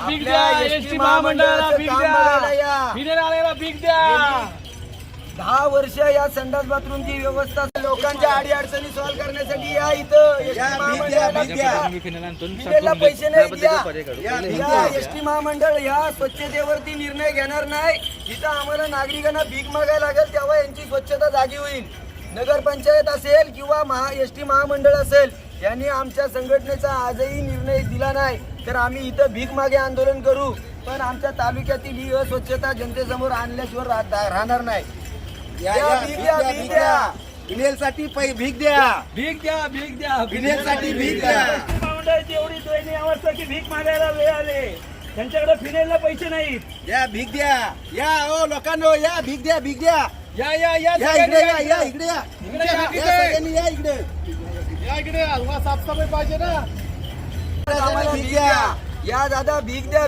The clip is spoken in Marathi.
भीक द्या आपल्या एस SD टी महामंडळाला बघायला द्या. या. भीक द्या. दहा वर्ष या संडास बाथरूमची व्यवस्था लोकांच्या अडी अडचणी सॉल्व्ह करण्यासाठी या इथं एस टी महामंडळाला पैसे नाही द्या. या एस टी महामंडळ ह्या स्वच्छतेवरती निर्णय घेणार नाही. इथं आम्हाला नागरिकांना भीक मागायला लागेल तेव्हा यांची स्वच्छता जागी होईल. नगरपंचायत असेल किंवा महा एस टी महामंडळ असेल यांनी आमच्या संघटनेचा आजही निर्णय दिला नाही. तर आम्ही इथं भीक मागे आंदोलन करू पण आमच्या तालुक्यातील ही अस्वच्छता जनतेसमोर आणल्याशिवाय राह- राहणार नाही. या, या, भीक द्या, भीक द्या. फिनेलसाठी पै भीक द्या. भीक द्या भीक द्या फिनेलसाठी भीक द्या. महामंडळाची एवढी अवस्था की भीक मागायला वेळ आले त्यांच्याकडे फिनेलला पैसे नाहीत. या भीक द्या. या ओ लोकांनो या भीक द्या भीक द्या. या या या या इकडे या या इकडे. या. इकडे या, या, इकडे. सगळ्यांनी या इकडे. या इकडे साफसफाई पाहिजे ना. आम्हाला भीक. द्या. या दादा भीक द्या